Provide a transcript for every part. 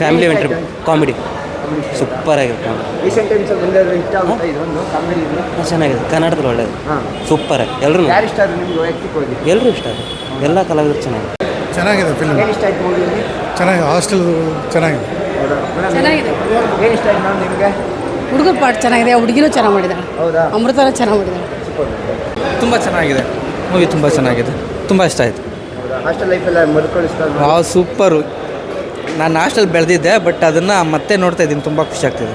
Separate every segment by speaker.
Speaker 1: Family ವೆಂಟ್ರಿ comedy super ಆಗಿದೆ comedy
Speaker 2: recent times ಬಂದ್ರೆ ಇಷ್ಟ ಆಗುತ್ತಾ ಇದೊಂದು ಕಾಮಿಡಿ
Speaker 1: ಚೆನ್ನಾಗಿದೆ. ಕನ್ನಡದಲ್ಲಿ ಒಳ್ಳೇದು. ಸೂಪರ್ ಆಗಿ ಎಲ್ಲರೂ
Speaker 2: ಯಾರು ಇಷ್ಟ ಆದ್ರು ನಿಮ್ಗೆ ವೈಯಕ್ತಿಕವಾಗಿ
Speaker 1: ಎಲ್ಲರೂ ಇಷ್ಟ ಆಗಿದೆ ಎಲ್ಲ ಕಲಾವಿದರು ಚೆನ್ನಾಗಿದೆ.
Speaker 3: ಚೆನ್ನಾಗಿದೆ ಫಿಲ್ಮ್
Speaker 2: ಏನು ಇಷ್ಟ ಆಯ್ತು ಮೂವಿಯಲ್ಲಿ
Speaker 3: ಚೆನ್ನಾಗಿದೆ. ಹಾಸ್ಟೆಲ್ ಚೆನ್ನಾಗಿದೆ.
Speaker 4: ಚೆನ್ನಾಗಿದೆ.
Speaker 2: ಏನು ಇಷ್ಟ ಆಯ್ತು ನಿಮಗೆ?
Speaker 4: ಹುಡುಗರ ಪಾಠ ಚೆನ್ನಾಗಿದೆ. ಹುಡುಗಿನೂ ಚೆನ್ನಾಗಿ ಮಾಡಿದ್ದಾಳೆ
Speaker 2: ಹೌದಾ?
Speaker 4: ಅಮೃತನೂ ಚೆನ್ನಾಗಿ ಮಾಡಿದ್ದಾಳೆ
Speaker 1: ತುಂಬ ಚೆನ್ನಾಗಿದೆ. ಮೂವಿ ತುಂಬ ಚೆನ್ನಾಗಿದೆ. ತುಂಬ ಇಷ್ಟ ಆಯಿತು.
Speaker 2: ಹಾಸ್ಟೆಲ್ ಲೈಫೆಲ್ಲ ಮರುಕಳಿಸ್ತಾ
Speaker 1: ಹಾಂ ಸೂಪರು ನಾನು ಹಾಸ್ಟೆಲ್ ಬೆಳೆದಿದ್ದೆ ಬಟ್ ಅದನ್ನು ಮತ್ತೆ ನೋಡ್ತಾ ಇದ್ದೀನಿ. ತುಂಬ ಖುಷಿ ಆಗ್ತಿದೆ.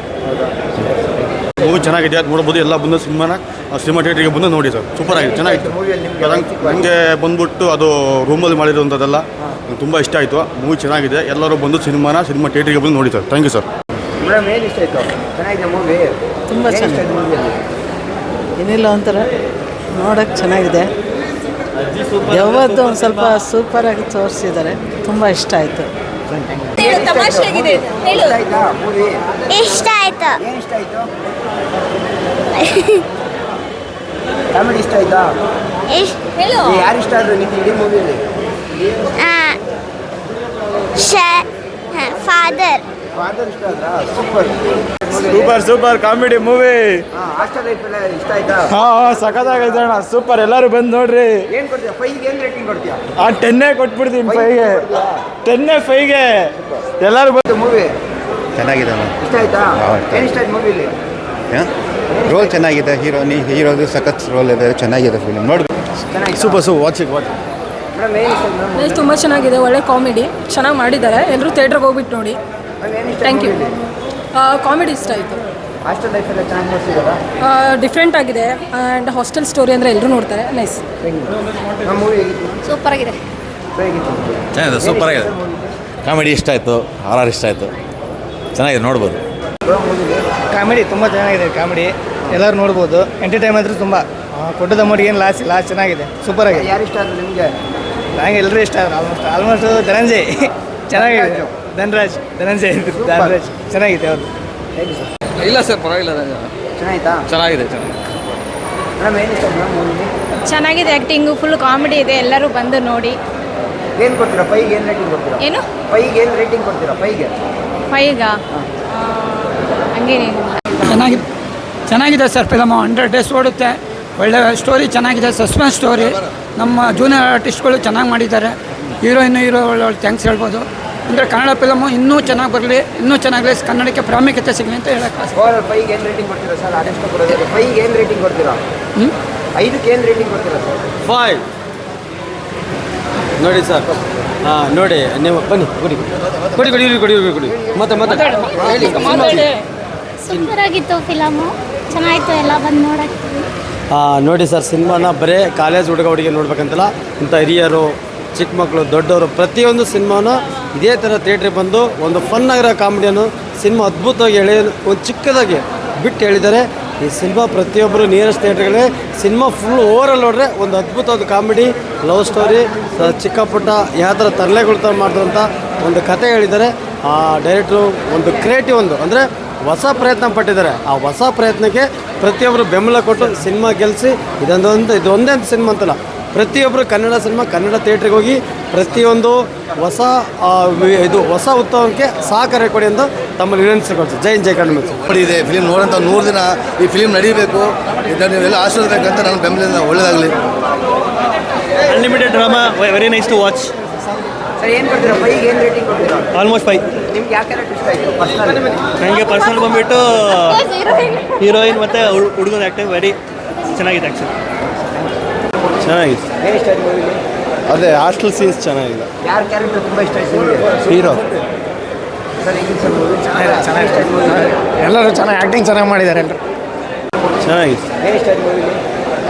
Speaker 5: ಮೂವಿ ಚೆನ್ನಾಗಿದೆ ಅದು ನೋಡ್ಬೋದು. ಎಲ್ಲ ಬಂದು ಸಿನಿಮಾನ ಸಿನಿಮಾ ಥಿಯೇಟ್ರಿಗೆ ಬಂದು ನೋಡಿ ಸರ್. ಸೂಪರ್ ಆಗಿದೆ ಚೆನ್ನಾಗಿತ್ತು. ನನಗೆ ಬಂದ್ಬಿಟ್ಟು ಅದು ರೂಮಲ್ಲಿ ಮಾಡಿರುವಂಥದ್ದೆಲ್ಲ ನಂಗೆ ತುಂಬ ಇಷ್ಟ ಆಯಿತು. ಮೂವಿ ಚೆನ್ನಾಗಿದೆ ಎಲ್ಲರೂ ಬಂದು ಸಿನಿಮಾನ ಸಿನಿಮಾ ಥಿಯೇಟ್ರಿಗೆ ಬಂದು ನೋಡಿ sir. Thank you sir
Speaker 2: madam ಏನು ಇಷ್ಟ ಆಯ್ತು? ಚೆನ್ನಾಗಿದೆ ಮೂವಿ?
Speaker 6: ತುಂಬ ಏನಿಲ್ಲ ಒಂಥರ ನೋಡೋಕ್ಕೆ ಚೆನ್ನಾಗಿದೆ. ಯಾವತ್ತು ಒಂದು ಸ್ವಲ್ಪ ಸೂಪರಾಗಿ ತೋರಿಸಿದ್ದಾರೆ. ತುಂಬ ಇಷ್ಟ ಆಯಿತು.
Speaker 7: ತಮಾಷೆಯಾಗಿದೆ. ಹೇಳು.
Speaker 2: ಇಷ್ಟ ಆಯ್ತಾ. ಏನು ಇಷ್ಟ ಆಯ್ತು? ಕಾಮಿಡಿ ಇಷ್ಟ ಆಯ್ತಾ?
Speaker 7: ಹೇಳು.
Speaker 2: ಯಾರು ಇಷ್ಟ ಆದ್ರು ನಿಮ್ಗೆ ಇಡೀ ಮೂವಿಯಲ್ಲಿ
Speaker 7: ಫಾದರ್
Speaker 2: ಫಾದರ್ ಇಷ್ಟ ಆದ್ರಾ? Super
Speaker 8: super super comedy movie
Speaker 2: hostel life ಎಲ್ಲ ಇಷ್ಟ ಆಯ್ತಾ?
Speaker 8: ಹಾ ಸಖತ್ತಾಗೈತೆ ಅಣ್ಣ. ಸೂಪರ್ ಎಲ್ಲರೂ ಬಂದು ನೋಡ್ರಿ.
Speaker 2: ಏನು ಕೊಡ್ತೀಯಾ? ಫೈವ್ಗೆ ಏನು ರೇಟಿಂಗ್ ಕೊಡ್ತೀಯಾ?
Speaker 8: ಆ ಟೆನ್ನೇ ಕೊಟ್ಬಿಡ್ತೀನಿ ಫೈವ್ಗೆ ಟೆನ್ನೇ ಫೈವ್ಗೆ ಎಲ್ಲರೂ ಬಂದು
Speaker 2: ಮೂವಿ
Speaker 9: ಚೆನ್ನಾಗಿದೆ
Speaker 2: ಇಷ್ಟ ಆಯ್ತಾ? ಏನು ಇಷ್ಟ ಆಯ್ತು ಮೂವಿಲಿ
Speaker 9: ರೋಲ್ ಚೆನ್ನಾಗಿದೆ. ಹೀರೋ ನೀ ಹೀರೋದು ಸಖತ್ ರೋಲ್ ಇದೆ. ಚೆನ್ನಾಗಿದೆ ಫಿಲ್ಮ್ ನೋಡಿ
Speaker 2: ಚೆನ್ನಾಗಿ
Speaker 8: super super watch it watch
Speaker 4: ತುಂಬ ಚೆನ್ನಾಗಿದೆ. ಒಳ್ಳೆ ಕಾಮಿಡಿ ಚೆನ್ನಾಗಿ ಮಾಡಿದ್ದಾರೆ. ಎಲ್ಲರೂ ಥಿಯೇಟ್ರಿಗೆ ಹೋಗ್ಬಿಟ್ಟು ನೋಡಿ. ಥ್ಯಾಂಕ್ ಯು ಕಾಮಿಡಿ ಇಷ್ಟ ಆಯಿತು.
Speaker 2: ಹಾಸ್ಟೆಲ್ ಲೈಫ್ ಎಲ್ಲ ಚೆನ್ನಾಗಿ ನೋಡ್ತಿದ್ದಾರಾ?
Speaker 4: ಡಿಫ್ರೆಂಟ್ ಆಗಿದೆ. ಆ್ಯಂಡ್ ಹಾಸ್ಟೆಲ್ ಸ್ಟೋರಿ ಅಂದರೆ ಎಲ್ಲರೂ ನೋಡ್ತಾರೆ. ನೈಸ್
Speaker 2: ನಮ್ಮ ಮೂವಿ ಹೇಗಿತ್ತು?
Speaker 7: ಸೂಪರ್ ಆಗಿದೆ.
Speaker 2: ಹೇಗಿತ್ತು?
Speaker 9: ಚೆನ್ನಾಗಿದೆ ಸೂಪರ್ ಆಗಿದೆ. ಕಾಮಿಡಿ ಇಷ್ಟ ಆಯಿತು ಆರ್ ಆರ್ ಇಷ್ಟ ಆಯಿತು. ಚೆನ್ನಾಗಿದೆ ನೋಡ್ಬೋದು.
Speaker 8: ಕಾಮಿಡಿ ತುಂಬ ಚೆನ್ನಾಗಿದೆ ಕಾಮಿಡಿ ಎಲ್ಲರೂ ನೋಡ್ಬೋದು. ಎಂಟರ್ಟೈನ್ ಆದರೂ ತುಂಬ. ಕೊಟ್ಟದ ಮಟ್ಟಿಗೆ ಏನು ಲಾಸ್ ಲಾಸ್ ಚೆನ್ನಾಗಿದೆ. ಸೂಪರ್ ಆಗಿದೆ.
Speaker 2: ಯಾರು ಇಷ್ಟ ಆದರೆ ನಿಮಗೆ?
Speaker 8: ನನಗೆ ಎಲ್ಲರೂ ಇಷ್ಟ ಆದರೆ. ಆಲ್ಮೋಸ್ಟ್ ಆಲ್ಮೋಸ್ಟ್ ಧನಂಜಯ್ ಚೆನ್ನಾಗಿದೆ. ಧನರಾಜ್ ಧನಂಜಯ್ ಧನರಾಜ್ ಚೆನ್ನಾಗಿದೆ ಹೌದು
Speaker 2: ಸರ್
Speaker 1: ಇಲ್ಲ ಸರ್ ಪರವಾಗಿಲ್ಲ
Speaker 2: ಚೆನ್ನಾಗಿತ್ತಾ
Speaker 1: ಚೆನ್ನಾಗಿದೆ ಚೆನ್ನಾಗಿದೆ.
Speaker 2: ಮೇಡಮ್ ಏನು ಇಷ್ಟ ಮೇಡಮ್ ಮೂವಿಲಿ
Speaker 7: ಚೆನ್ನಾಗಿದೆ ಆ್ಯಕ್ಟಿಂಗು ಫುಲ್ ಕಾಮಿಡಿ ಇದೆ ಎಲ್ಲರೂ ಬಂದು ನೋಡಿ.
Speaker 2: ಏನು ಕೊಡ್ತೀರಾ? ಫೈಗೆ ಏನು ರೇಟಿಂಗ್ ಕೊಡ್ತೀರಾ?
Speaker 7: ಏನು?
Speaker 2: ಫೈಗೆ ಏನು ರೇಟಿಂಗ್ ಕೊಡ್ತೀರಾ? ಫೈವ್ಗೆ?
Speaker 7: ಫೈಗ ಹಂಗೇನೇನಿಲ್ಲ
Speaker 8: ಚೆನ್ನಾಗಿದೆ ಚೆನ್ನಾಗಿದೆ ಸರ್ ಫಿಲಮು ಹಂಡ್ರೆಡ್ ಡೇಸ್ ಓಡುತ್ತೆ. ಒಳ್ಳೆ ಸ್ಟೋರಿ ಚೆನ್ನಾಗಿದೆ ಸಸ್ಪೆನ್ಸ್ ಸ್ಟೋರಿ ನಮ್ಮ ಜೂನಿಯರ್ ಆರ್ಟಿಸ್ಟ್ಗಳು ಚೆನ್ನಾಗಿ ಮಾಡಿದ್ದಾರೆ. ಹೀರೋಯಿನ್ ಹೀರೋ ಒಳ್ಳೆ ಒಳ್ಳೆ ಥ್ಯಾಂಕ್ಸ್ ಹೇಳ್ಬೋದು. ಅಂದರೆ ಕನ್ನಡ ಫಿಲಮು ಇನ್ನೂ ಚೆನ್ನಾಗಿ ಬರಲಿ ಇನ್ನೂ ಚೆನ್ನಾಗಲಿ ಕನ್ನಡಕ್ಕೆ ಪ್ರಾಮುಖ್ಯತೆ ಸಿಗಲಿ ಅಂತ ಹೇಳಕ್ಕೆ
Speaker 2: ಸ್ಕೋರ್ ಫೈವ್ಗೆ ಏನು ರೇಟಿಂಗ್ ಕೊಡ್ತೀರಾ ಸರ್ ಅದೆಷ್ಟು ಕೊಡೋದು ಫೈವ್ಗೆ ಏನು ರೇಟಿಂಗ್ ಕೊಡ್ತೀರಾ? ಐದಕ್ಕೆ ಏನು ರೇಟಿಂಗ್ ಕೊಡ್ತೀರಾ ಸರ್
Speaker 8: ಫೈವ್ ನೋಡಿ ಸರ್ ಹಾಂ ನೋಡಿ ನೀವು ಬನ್ನಿ ಕೊಡಿ ಕೊಡಿ ಕೊಡಿ ಕೊಡಿ ಕೊಡಿ ಕೊಡಿ ಮತ್ತೆ ಮತ್ತೆ. ಹೇಳಿ
Speaker 7: ಸೂಪರ್ ಆಗಿತ್ತು ಫಿಲಮು ಚೆನ್ನಾಗಿತ್ತು ಎಲ್ಲ ಬಂದು ನೋಡಕ್ಕೆ
Speaker 8: ನೋಡಿ ಸರ್ ಸಿನಿಮಾನ ಬರೇ ಕಾಲೇಜ್ ಹುಡುಗ ಹುಡುಗಿ ನೋಡ್ಬೇಕಂತಲ್ಲ ಇಂಥ ಹಿರಿಯರು ಚಿಕ್ಕ ಮಕ್ಕಳು, ದೊಡ್ಡವರು ಪ್ರತಿಯೊಂದು ಸಿನಿಮಾನ ಇದೇ ಥರ ಥಿಯೇಟ್ರಿಗೆ ಬಂದು ಒಂದು ಫನ್ ಆಗಿರೋ ಕಾಮಿಡಿಯನ್ನು ಸಿನಿಮಾ ಅದ್ಭುತವಾಗಿ ಹೇಳಿ ಒಂದು ಚಿಕ್ಕದಾಗಿ ಬಿಟ್ಟು ಹೇಳಿದ್ದಾರೆ ಈ ಸಿನಿಮಾ ಪ್ರತಿಯೊಬ್ಬರು ನಿಯರೆಸ್ಟ್ ಥಿಯೇಟ್ರ್ಗಳೇ ಸಿನಿಮಾ ಫುಲ್ ಓವರಲ್ ನೋಡ್ರೆ ಒಂದು ಅದ್ಭುತವಾದ ಕಾಮಿಡಿ ಲವ್ ಸ್ಟೋರಿ ಚಿಕ್ಕ ಪುಟ್ಟ ಯಾವ ಥರ ತರಲೆಗಳು ಮಾಡಿದಂಥ ಒಂದು ಕತೆ ಹೇಳಿದ್ದಾರೆ ಆ ಡೈರೆಕ್ಟ್ರು ಒಂದು ಕ್ರಿಯೇಟಿವ್ ಒಂದು, ಅಂದರೆ ಹೊಸ ಪ್ರಯತ್ನ ಪಟ್ಟಿದ್ದಾರೆ. ಆ ಹೊಸ ಪ್ರಯತ್ನಕ್ಕೆ ಪ್ರತಿಯೊಬ್ಬರು ಬೆಂಬಲ ಕೊಟ್ಟು ಸಿನಿಮಾ ಗೆಲ್ಲಿಸಿ ಇದೊಂದೊಂದು, ಇದೊಂದೇ ಸಿನಿಮಾ ಅಂತಲ್ಲ ಪ್ರತಿಯೊಬ್ಬರು ಕನ್ನಡ ಸಿನಿಮಾ ಕನ್ನಡ ಥಿಯೇಟ್ರಿಗೆ ಹೋಗಿ ಪ್ರತಿಯೊಂದು ಹೊಸ ಇದು ಹೊಸ ಉತ್ಸವಕ್ಕೆ ಸಹಕಾರ ಕೊಡಿ ಅಂತ ತಮ್ಮಲ್ಲಿ ವಿನಂತಿಸಿಕೊಳ್ತೀವಿ ಜೈ ಜೈನ್ ಜೈ ಕನ್ನಡ
Speaker 9: ನೋಡಿ ಇದೆ ಫಿಲಿಮ್ ನೋಡೋಂಥ ನೂರು ದಿನ ಈ ಫಿಲಿಮ್ ನಡೀಬೇಕು. ಇದನ್ನು ನೀವೆಲ್ಲ ಆಶೀರ್ವಾದಬೇಕಂತ ನನ್ನ ಬೆಂಬಲಿಂದ ಒಳ್ಳೇದಾಗಲಿ.
Speaker 8: Unlimited drama very nice to watch
Speaker 2: sir ಏನು ಕೊಡ್ತೀರಾ? ಫೈವ್ಗೆ ಏನು ರೇಟಿಂಗ್ ಕೊಡ್ತೀರಾ?
Speaker 8: ಆಲ್ಮೋಸ್ಟ್ ಫೈ
Speaker 2: ನಿಮ್ಗೆ ಯಾವ ಇಷ್ಟ ಆಯಿತು? ಪರ್ಸನಲ್
Speaker 8: ನನಗೆ ಪರ್ಸನಲ್ ಬಂದುಬಿಟ್ಟು ಹೀರೋಯಿನ್ ಮತ್ತು ಹುಡುಗನ ಆ್ಯಕ್ಟಿಂಗ್ ವೆರಿ ಚೆನ್ನಾಗಿದೆ ಆ್ಯಕ್ಚುಲಿ ಚೆನ್ನಾಗಿದೆ
Speaker 2: ಏನು ಇಷ್ಟ ಆಯ್ತು ಮೂವಿಲಿ
Speaker 8: ಅದೇ ಹಾಸ್ಟೆಲ್ ಸೀನ್ಸ್ ಚೆನ್ನಾಗಿದೆ.
Speaker 2: ಯಾರ ಕ್ಯಾರೆಕ್ಟರ್ ತುಂಬ ಇಷ್ಟ ಆಯ್ತು
Speaker 8: ಹೀರೋ.
Speaker 2: ಸರ್ ಹೇಗಿತ್ತು ಸರ್ ಮೂವಿ ಚೆನ್ನಾಗಿ ಇಷ್ಟ ಆಯ್ತು ಮೂವಿ
Speaker 8: ಎಲ್ಲರೂ ಚೆನ್ನಾಗಿ ಆ್ಯಕ್ಟಿಂಗ್ ಚೆನ್ನಾಗಿ ಮಾಡಿದ್ದಾರೆ ಎಲ್ಲರೂ ಚೆನ್ನಾಗಿತ್ತು.
Speaker 2: ಏನು ಇಷ್ಟ ಆಯ್ತು ಮೂವಿಲಿ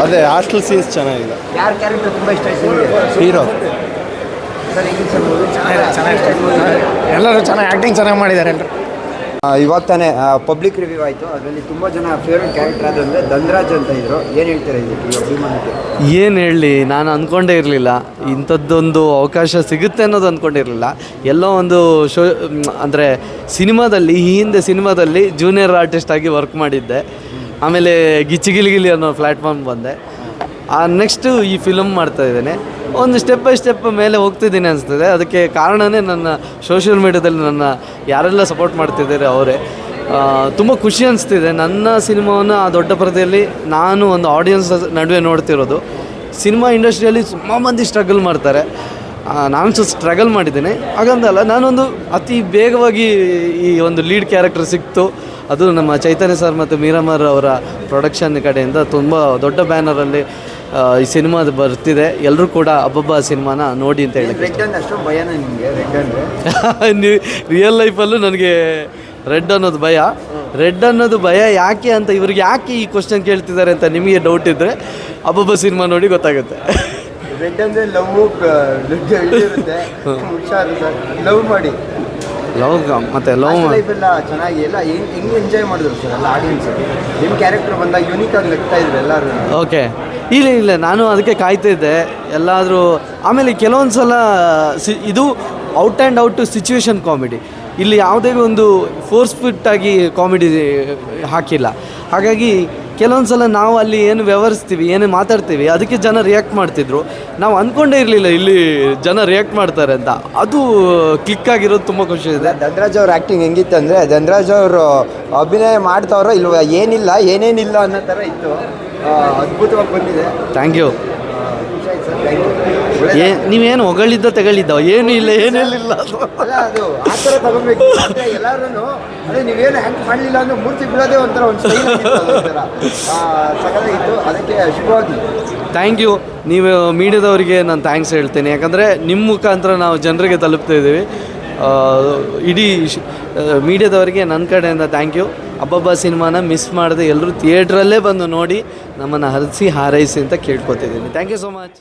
Speaker 8: ಅದೇ ಹಾಸ್ಟೆಲ್ ಸೀನ್ಸ್ ಚೆನ್ನಾಗಿದೆ.
Speaker 2: ಯಾರ ಕ್ಯಾರೆಕ್ಟರ್ ತುಂಬ ಇಷ್ಟ ಆಯ್ತು
Speaker 8: ಹೀರೋ.
Speaker 2: ಸರ್ ಹೇಗಿತ್ತು ಸರ್ ಮೂವಿ ಚೆನ್ನಾಗಿ ಇಷ್ಟ ಆಯ್ತು
Speaker 8: ಎಲ್ಲರೂ ಚೆನ್ನಾಗಿ ಆ್ಯಕ್ಟಿಂಗ್ ಚೆನ್ನಾಗಿ ಮಾಡಿದ್ದಾರೆ ಎಲ್ಲರೂ
Speaker 2: ಇವಾಗ ತಾನೇ ಪಬ್ಲಿಕ್ ರಿವ್ಯೂ ಆಯಿತು. ಅದರಲ್ಲಿ ತುಂಬ ಜನ ಫೇವ್ರೆಟ್ ಕ್ಯಾರೆಕ್ಟರ್ ಆದಂದರೆ ಧನ್ರಾಜ್ ಅಂತ ಇದ್ರು. ಏನು ಹೇಳ್ತಾರೆ ಅಭಿಮಾನಕ್ಕೆ?
Speaker 1: ಏನು ಹೇಳಲಿ ನಾನು ಅಂದ್ಕೊಂಡೇ ಇರಲಿಲ್ಲ. ಇಂಥದ್ದೊಂದು ಅವಕಾಶ ಸಿಗುತ್ತೆ ಅನ್ನೋದು ಅಂದ್ಕೊಂಡಿರಲಿಲ್ಲ ಎಲ್ಲೋ ಒಂದು ಶೋ ಅಂದರೆ ಸಿನಿಮಾದಲ್ಲಿ, ಈ ಹಿಂದೆ ಸಿನಿಮಾದಲ್ಲಿ ಜೂನಿಯರ್ ಆರ್ಟಿಸ್ಟ್ ಆಗಿ ವರ್ಕ್ ಮಾಡಿದ್ದೆ. ಆಮೇಲೆ ಗಿಚ್ಚಿ ಗಿಲಿ ಗಿಲಿ ಅನ್ನೋ ಪ್ಲ್ಯಾಟ್ಫಾರ್ಮ್ ಬಂದೆ. ನೆಕ್ಸ್ಟು ಈ ಫಿಲಮ್ ಮಾಡ್ತಾ ಇದ್ದೇನೆ. ಒಂದು ಸ್ಟೆಪ್ ಬೈ ಸ್ಟೆಪ್ ಮೇಲೆ ಹೋಗ್ತಿದ್ದೀನಿ ಅನಿಸ್ತದೆ. ಅದಕ್ಕೆ ಕಾರಣವೇ ನನ್ನ ಸೋಷಿಯಲ್ ಮೀಡ್ಯಾದಲ್ಲಿ ನನ್ನ ಯಾರೆಲ್ಲ ಸಪೋರ್ಟ್ ಮಾಡ್ತಿದ್ದಾರೆ ಅವರೇ. ತುಂಬ ಖುಷಿ ಅನಿಸ್ತಿದೆ. ನನ್ನ ಸಿನಿಮಾವನ್ನು ಆ ದೊಡ್ಡ ಪರದೆಯಲ್ಲಿ ನಾನು ಒಂದು ಆಡಿಯನ್ಸ್ ನಡುವೆ ನೋಡ್ತಿರೋದು. ಸಿನಿಮಾ ಇಂಡಸ್ಟ್ರಿಯಲ್ಲಿ ತುಂಬ ಮಂದಿ ಸ್ಟ್ರಗಲ್ ಮಾಡ್ತಾರೆ. ನಾನು ಸಹ ಸ್ಟ್ರಗಲ್ ಮಾಡಿದ್ದೀನಿ. ಹಾಗಂದಲ್ಲ ನಾನೊಂದು ಅತಿ ಬೇಗವಾಗಿ ಈ ಒಂದು ಲೀಡ್ ಕ್ಯಾರೆಕ್ಟರ್ ಸಿಕ್ತು. ಅದು ನಮ್ಮ ಚೈತನ್ಯ ಸರ್ ಮತ್ತು ಮೀರಾಮರ್ ಅವರ ಪ್ರೊಡಕ್ಷನ್ ಕಡೆಯಿಂದ ತುಂಬ ದೊಡ್ಡ ಬ್ಯಾನರಲ್ಲಿ ಈ ಸಿನಿಮಾದ ಬರ್ತಿದೆ. ಎಲ್ಲರೂ ಕೂಡ ಅಬ್ಬಬ್ಬ ಸಿನಿಮಾನ ನೋಡಿ ಅಂತ ಹೇಳಿ
Speaker 2: ಅಂದರೆ
Speaker 1: ರಿಯಲ್ ಲೈಫಲ್ಲೂ ನನಗೆ ರೆಡ್ ಅನ್ನೋದು ಭಯ. ರೆಡ್ ಅನ್ನೋದು ಭಯ ಯಾಕೆ ಅಂತ ಇವ್ರಿಗೆ ಯಾಕೆ ಈ ಕ್ವಶನ್ ಕೇಳ್ತಿದ್ದಾರೆ ಅಂತ ನಿಮಗೆ ಡೌಟ್ ಇದ್ದರೆ ಅಬ್ಬಬ್ಬ ಸಿನಿಮಾ ನೋಡಿ ಗೊತ್ತಾಗುತ್ತೆ.
Speaker 2: ರೆಡ್ ಅಂದರೆ ಲವ್ ಲವ್ ಮಾಡಿ.
Speaker 1: ಲವ್ ಮತ್ತೆ ಲವ್
Speaker 2: ಎಲ್ಲ ಚೆನ್ನಾಗಿ ಎಲ್ಲ ಹೆಂಗ್ ಎಂಜಾಯ್ ಮಾಡಿದ್ರು ಸರ್ ಎಲ್ಲ ಆಡಿಯನ್ಸ್ ನಿಮ್ಮ ಕ್ಯಾರೆಕ್ಟರ್ ಬಂದಾಗ ಯೂನಿಕ್ ಆಗಿ ಇದ್ರು ಎಲ್ಲರೂ.
Speaker 1: ಓಕೆ ಇಲ್ಲ ಇಲ್ಲ, ನಾನು ಅದಕ್ಕೆ ಕಾಯ್ತಿದ್ದೆ ಎಲ್ಲಾದರೂ, ಆಮೇಲೆ ಕೆಲವೊಂದು ಸಲ ಸಿ, ಇದು out and out situation comedy. ಇಲ್ಲಿ ಯಾವುದೇ ಒಂದು ಫೋರ್ಸ್ ಆಗಿ ಕಾಮಿಡಿ ಹಾಕಿಲ್ಲ. ಹಾಗಾಗಿ ಕೆಲವೊಂದು ಸಲ ನಾವು ಅಲ್ಲಿ ಏನು ವ್ಯವಹರಿಸ್ತೀವಿ, ಏನು ಮಾತಾಡ್ತೀವಿ, ಅದಕ್ಕೆ ಜನ ರಿಯಾಕ್ಟ್ ಮಾಡ್ತಿದ್ರು. ನಾವು ಅಂದ್ಕೊಂಡೇ ಇರಲಿಲ್ಲ, ಇಲ್ಲಿ ಜನ ರಿಯಾಕ್ಟ್ ಮಾಡ್ತಾರೆ ಅಂತ. ಅದು ಕ್ಲಿಕ್ ಆಗಿರೋದು ತುಂಬ ಖುಷಿ ಇದೆ.
Speaker 2: ಧನ್ರಾಜ್ ಅವ್ರ ಆ್ಯಕ್ಟಿಂಗ್ ಹೆಂಗಿತ್ತು ಅಂದರೆ, ಧನ್ರಾಜ್ ಅವರು ಅಭಿನಯ ಮಾಡ್ತಾವ್ರೋ ಇಲ್ವ, ಏನಿಲ್ಲ, ಏನೇನಿಲ್ಲ ಅನ್ನೋ ಥರ ಇತ್ತು. ಅದ್ಭುತವಾಗಿ ಬಂದಿದೆ.
Speaker 1: ಥ್ಯಾಂಕ್ ಯು ಏ ನೀವೇನು ಹೊಗಳಿದ್ದ ತಗೊಳ್ಳಿದ್ದ ಏನು ಇಲ್ಲ ಏನಿಲ್ಲ
Speaker 2: ಇಲ್ಲ ಅದು. ಆ ಥರ ತಗೊಬೇಕು ಎಲ್ಲರೂ ಅದೇ ನೀವೇನು ಹ್ಯಾಂಕ್ ಮಾಡಲಿಲ್ಲ ಅಂದ್ರೆ ಮೂರ್ತಿ ಬಿಡೋದೇ ಒಂಥರ ಒಂದು ಸಕಲಾಗಿತ್ತು ಅದಕ್ಕೆ ಶುಭವಾಗಿ.
Speaker 1: ಥ್ಯಾಂಕ್ ಯು ನೀವು ಮೀಡಿಯಾದವರಿಗೆ ನಾನು ಥ್ಯಾಂಕ್ಸ್ ಹೇಳ್ತೀನಿ. ಯಾಕಂದರೆ ನಿಮ್ಮ ಮುಖಾಂತರ ನಾವು ಜನರಿಗೆ ತಲುಪ್ತಾ ಇದ್ದೀವಿ. ಇಡೀ ಮೀಡಿಯಾದವರಿಗೆ ನನ್ನ ಕಡೆಯಿಂದ ಥ್ಯಾಂಕ್ ಯು ಅಬ್ಬಬ್ಬ ಸಿನಿಮಾನ ಮಿಸ್ ಮಾಡದೆ ಎಲ್ಲರೂ ಥಿಯೇಟ್ರಲ್ಲೇ ಬಂದು ನೋಡಿ ನಮ್ಮನ್ನು ಹರಿಸಿ ಹಾರೈಸಿ ಅಂತ ಕೇಳ್ಕೊತಿದ್ದೀನಿ. Thank you so much